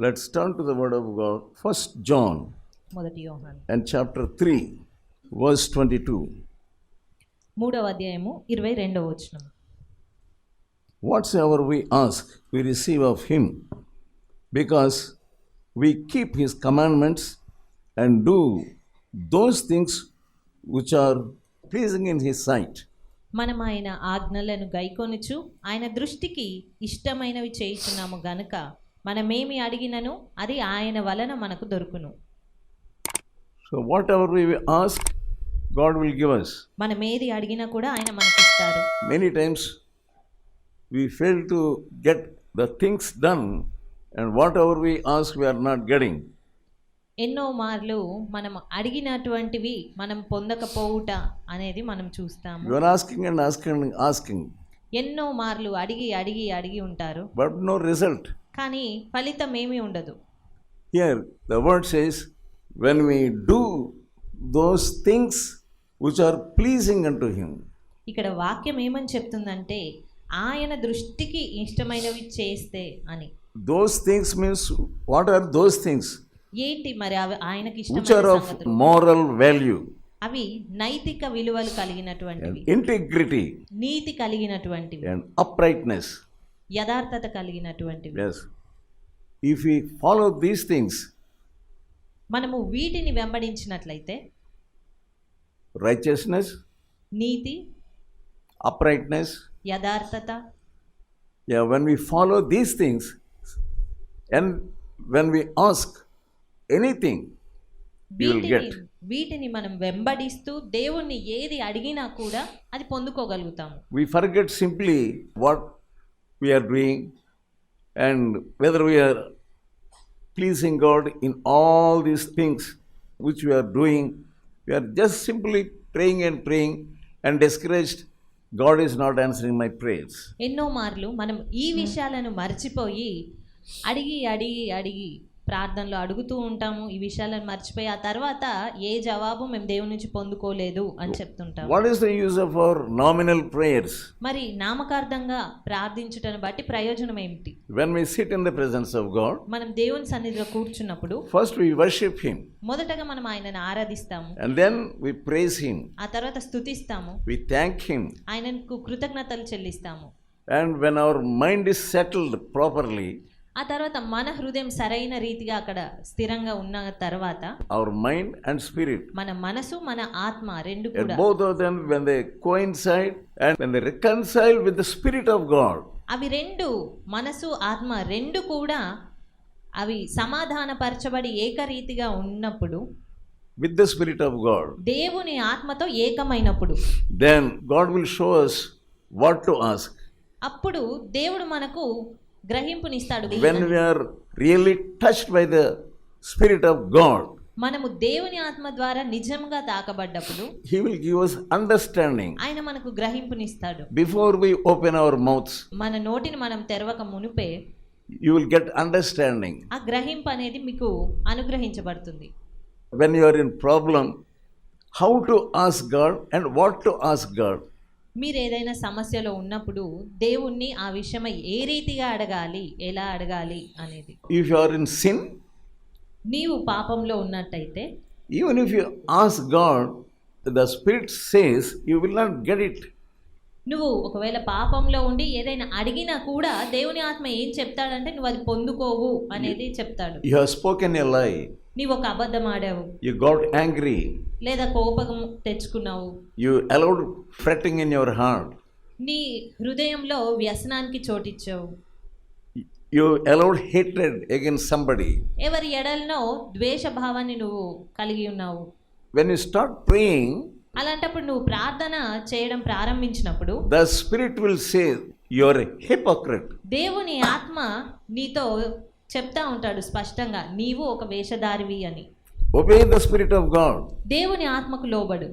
Let's turn to the word of God first John మొదటి యోహాన్. And chapter 3 verse 22 మూడవ అధ్యాయము రెండవ వచ్చిన whatsoever we ask we receive of him because we keep his commandments and do those things which are pleasing in his sight మనం ఆయన ఆజ్ఞలను గైకొనుచు ఆయన దృష్టికి ఇష్టమైనవి చేయుచున్నాము గనుక మనమేమి అడిగినను అది ఆయన వలన మనకు దొరుకును So, whatever we ask, God will give us. మనం ఏది అడిగినా కూడా ఆయన మనకి ఇస్తారు Many times we fail to get the things done, and whatever we ask, we are not getting. ఎన్నో మార్లు మనం అడిగినటువంటివి మనం పొందకపోవుట అనేది మనం చూస్తాము You are asking and asking and asking, ఎన్నో మార్లు అడిగి అడిగి అడిగి ఉంటారు but no result. కానీ ఫలితం ఏమీ ఉండదు. Here the word says when we do those things which are pleasing unto him ఇక్కడ వాక్యం ఏమని చెప్తుందంటే ఆయన దృష్టికి ఇష్టమైనవి చేస్తే అని. Those things means what are those things ఏంటి మరి అవి ఆయనకి ఇష్టం ఆఫ్ మోరల్ వాల్యూ అవి నైతిక విలువలు కలిగినటువంటి ఇంటిగ్రిటీ నీతి కలిగినటువంటి అప్రైట్నెస్ యథార్థత కలిగినటువంటి if you follow these things మనము వీటిని వెంబడించినట్లయితే రైచియస్నెస్ నీతి అప్రైట్నెస్ యథార్థత yeah when we follow these things and when we ask anything వీటిని మనం వెంబడిస్తూ దేవుణ్ణి ఏది అడిగినా కూడా అది పొందుకోగలుగుతాము. We forget simply what we are doing and whether we are pleasing God in all these things which we are doing. We are just simply praying and praying and discouraged. God is not answering my prayers. ఎన్నో మార్లు మనం ఈ విషయాలను మర్చిపోయి అడిగి అడిగి అడిగి ప్రార్థనలో అడుగుతూ ఉంటాము ఈ విషయాలను మర్చిపోయి ఆ తర్వాత ఏ జవాబు మేము దేవుని నుంచి పొందుకోలేదు అని చెప్తుంటాము. What is the use of our nominal prayers? మరి నామకార్థంగా ప్రార్థించుటను బట్టి ప్రయోజనం ఏమిటి? When we sit in the presence of God, మనం దేవుని సన్నిధిలో కూర్చున్నప్పుడు first we worship Him. మొదటగా మనం ఆయనను ఆరాధిస్తాము. And then we praise Him, ఆ తర్వాత స్తుతిస్తాము. We thank Him. ఆయనకు కృతజ్ఞతలు చెల్లిస్తాము. And when our mind is settled properly, ఆ తర్వాత మన హృదయం సరైన రీతిగా అక్కడ స్థిరంగా ఉన్న తర్వాత అవర్ మైండ్ అండ్ స్పిరిట్ మన మనసు మన ఆత్మ రెండు కూడా both of them and when with the spirit of God అవి రెండు మనసు ఆత్మ రెండు కూడా అవి సమాధాన పరచబడి ఏకరీతిగా ఉన్నప్పుడు with the spirit of God దేవుని ఆత్మతో ఏకమైనప్పుడు then God will show us what to ask అప్పుడు దేవుడు మనకు గ్రహింపునిస్తాడు when we are really touched by the spirit of God మనము దేవుని ఆత్మ ద్వారా నిజంగా తాకబడ్డప్పుడు he will give us understanding ఆయన మనకు గ్రహింపునిస్తాడు. Before we open our mouths మన నోటిని మనం తెరవక మునుపే యు విల్ గెట్ అండర్స్టాండింగ్ ఆ గ్రహింపు అనేది మీకు అనుగ్రహించబడుతుంది. When you are in problem how to ask God and what to ask God మీరు ఏదైనా సమస్యలో ఉన్నప్పుడు దేవుణ్ణి ఆ విషయమై ఏ రీతిగా అడగాలి ఎలా అడగాలి అనేది If you are in sin, నీవు పాపంలో ఉన్నట్టయితే Even if you ask God, the Spirit says you will not get it. నువ్వు ఒకవేళ పాపంలో ఉండి ఏదైనా అడిగినా కూడా దేవుని ఆత్మ ఏం చెప్తాడంటే నువ్వు అది పొందుకోవు అనేది చెప్తాడు You have spoken a lie. నీవు ఒక అబద్ధం ఆడావు యు గాట్ యాంగ్రీ లేదా కోపం తెచ్చుకున్నావు. You allowed fretting in your heart నీ హృదయంలో వ్యసనానికి చోటిచ్చావు. You allowed hatred against somebody ఎవరి ఎడల్నో ద్వేష భావాన్ని నువ్వు కలిగి ఉన్నావు. వెన్ యు స్టార్ట్ ప్రేయింగ్ అలాంటప్పుడు నువ్వు ప్రార్థన చేయడం ప్రారంభించినప్పుడు the spirit will say your hypocrite దేవుని ఆత్మ నీతో చెప్తా ఉంటాడు స్పష్టంగా నీవు ఒక వేషధారివి అని. Obey the spirit of God దేవుని ఆత్మకు లోబడు.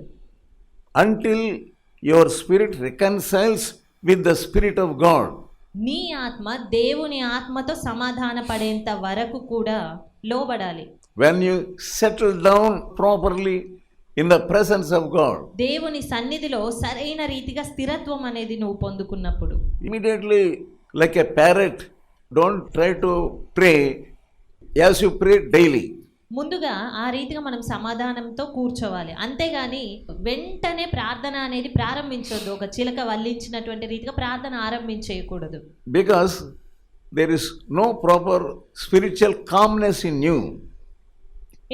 Until your spirit reconciles with the spirit of God నీ ఆత్మ దేవుని ఆత్మతో సమాధాన పడేంత వరకు కూడా లోబడాలి. When you settle down properly in the presence of God దేవుని సన్నిధిలో సరైన రీతిగా స్థిరత్వం అనేది నువ్వు పొందుకున్నప్పుడు. Immediately like a parrot don't try to pray as you pray daily. ముందుగా ఆ రీతిగా మనం సమాధానంతో కూర్చోవాలి అంతేగాని వెంటనే ప్రార్థన అనేది ప్రారంభించొద్దు ఒక చిలక వల్లించినటువంటి రీతిగా ప్రార్థన ఆరంభించేయకూడదు Because there is no proper spiritual calmness in you.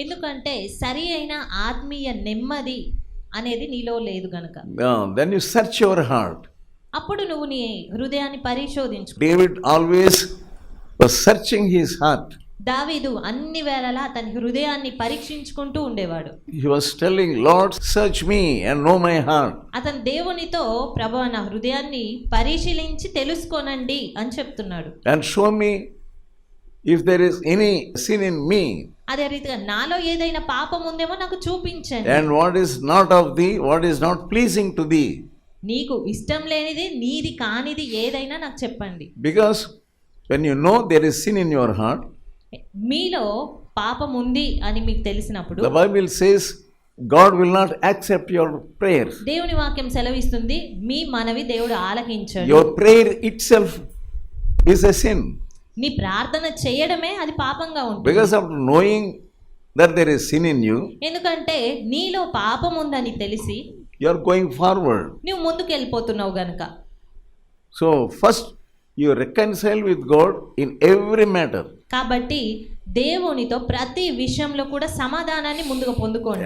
ఎందుకంటే సరి అయిన ఆత్మీయ నెమ్మది అనేది నీలో లేదు గనక then you search your heart. అప్పుడు నువ్వు నీ హృదయాన్ని పరిశోధించు David always was searching his heart. దావీదు అన్ని వేళలా అతని హృదయాన్ని పరీక్షించుకుంటూ ఉండేవాడు He was telling, Lord, search me and know my heart. అతను దేవునితో ప్రభు నా హృదయాన్ని పరిశీలించి తెలుసుకోనండి అని చెప్తున్నాడు and show me if there is any sin in me అదే రీతిగా నాలో ఏదైనా పాపం ఉందేమో నాకు చూపించండి and what is not of thee, what is not pleasing to thee. నీకు ఇష్టం లేనిది నీది కానిది ఏదైనా నాకు చెప్పండి Because when you know there is sin in your heart, మీలో పాపం ఉంది అని మీకు తెలిసినప్పుడు the Bible says God will not accept your prayers. దేవుని వాక్యం సెలవిస్తుంది మీ మనవి దేవుడు ఆలకించాడు Your prayer itself is a sin. నీ ప్రార్థన చేయడమే అది పాపంగా ఉంటుంది Because of knowing that there is sin in you, ఎందుకంటే నీలో పాపం ఉందని తెలిసి you are going forward. నువ్వు ముందుకు వెళ్ళిపోతున్నావు గనుక So, first you reconcile with God in every matter కాబట్టి దేవునితో ప్రతి విషయంలో కూడా సమాధానాన్ని ముందుగా పొందుకోండి.